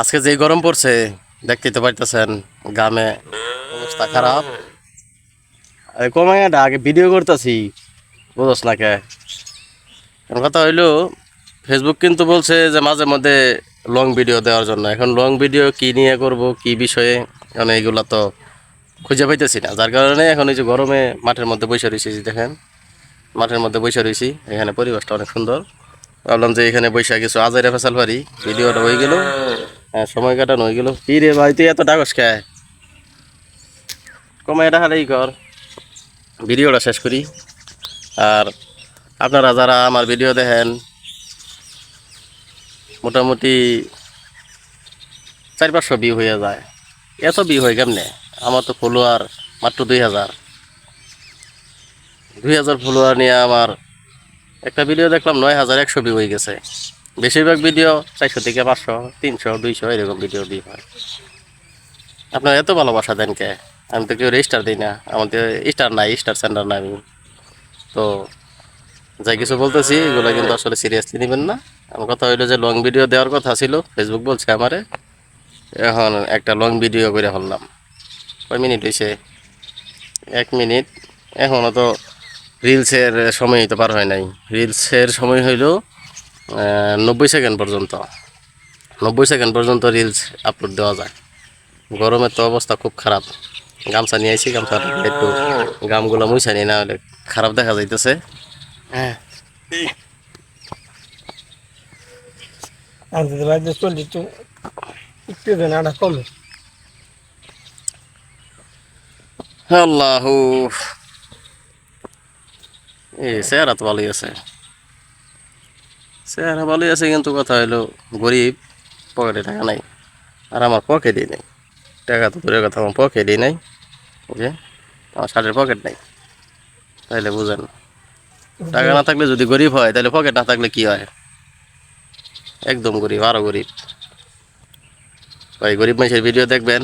আজকে যে গরম পড়ছে দেখতে তো পাইতেছেন, গ্রামে অবস্থা খারাপ। এটা আগে ভিডিও করতেছি, বুঝোস না কে। কথা হইল ফেসবুক কিন্তু বলছে যে মাঝে মধ্যে লং ভিডিও দেওয়ার জন্য। এখন লং ভিডিও কি নিয়ে করব, কি বিষয়ে মানে এইগুলা তো খুঁজে পাইতেছি না। যার কারণে এখন এই যে গরমে মাঠের মধ্যে বসে রয়েছি দেখেন, মাঠের মধ্যে বসে রয়েছি এখানে পরিবেশটা অনেক সুন্দর। ভাবলাম যে এখানে বৈশা কিছু আজাইরা ফেসাল পারি ভিডিওটা হয়ে গেল। হ্যাঁ সময় কাটানো হয়ে গেল। কি রে ভাই, তুই এত ডাকস খায় কমায় এটা হালেই কর। ভিডিওটা শেষ করি। আর আপনারা যারা আমার ভিডিও দেখেন, মোটামুটি চার পাঁচশো বিয়ে হয়ে যায়। এত বিয়ে হয় কেমনে? আমার তো ফলোয়ার মাত্র দুই হাজার। দুই হাজার ফলোয়ার নিয়ে আমার একটা ভিডিও দেখলাম নয় হাজার একশো ভিউ হয়ে গেছে। বেশিরভাগ ভিডিও চারশো থেকে পাঁচশো, তিনশো, দুইশো এরকম ভিডিও দিয়ে হয়। আপনার এত ভালোবাসা দেন কে? আমি তো কেউ স্টার দিই না। আমাদের স্টার নাই স্টার সেন্টার নাই আমি। তো যাই কিছু বলতেছি, এগুলো কিন্তু আসলে সিরিয়াসলি নেবেন না। আমার কথা হইল যে লং ভিডিও দেওয়ার কথা ছিল ফেসবুক বলছে আমারে। এখন একটা লং ভিডিও করে হলাম। কয় মিনিট হয়েছে এক মিনিট। এখনও তো রিলসের সময় তো পার হয় নাই। রিলসের সময় হইল নব্বই সেকেন্ড পর্যন্ত। নব্বই সেকেন্ড পর্যন্ত রিলস আপলোড দেওয়া যায়। গরমের তো অবস্থা খুব খারাপ। গামছা নিয়ে আইছি গামছা একটু গামগুলো মুছা নিয়ে না হলে খারাপ দেখা যাইতেছে। হ্যাঁ। আনতে বাজে চলি একটু একটু দেন কমে। আল্লাহ। এ চেহারা তো ভালোই আছে। চেহারা ভালোই আছে কিন্তু কথা হইল, গরিব, পকেটে টাকা নাই, আর আমার পকেটই নেই। টাকা তো দূরের কথা, আমার পকেটই নাই যে আমার শার্টের পকেট নাই, তাইলে বুঝেন। টাকা না থাকলে যদি গরিব হয় তাহলে পকেট না থাকলে কি হয়? একদম গরিব আরও গরিব। ভাই গরিব মানুষের ভিডিও দেখবেন,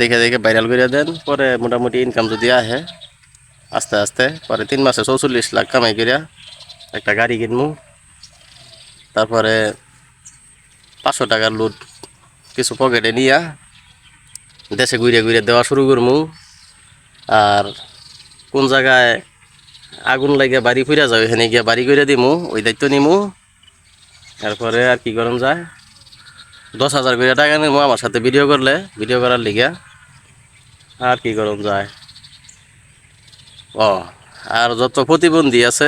দেখে দেখে ভাইরাল করে দেন, পরে মোটামুটি ইনকাম যদি আহে আস্তে আস্তে, পরে তিন মাসে চৌচল্লিশ লাখ কামাই করিয়া একটা গাড়ি কিনবো। তারপরে পাঁচশো টাকার লুট কিছু পকেটে নিয়া দেশে ঘুরে ঘুরে দেওয়া শুরু করমু। আর কোন জায়গায় আগুন লাগে বাড়ি ফিরা যাও এখানে গিয়ে বাড়ি করে দিমু, ওই দায়িত্ব নিমু। তারপরে আর কি করুন যায়? দশ হাজার করে টাকা নিবো আমার সাথে ভিডিও করলে ভিডিও করার লিগে। আর কি করুন যায়? ও, আর যত প্রতিবন্ধী আছে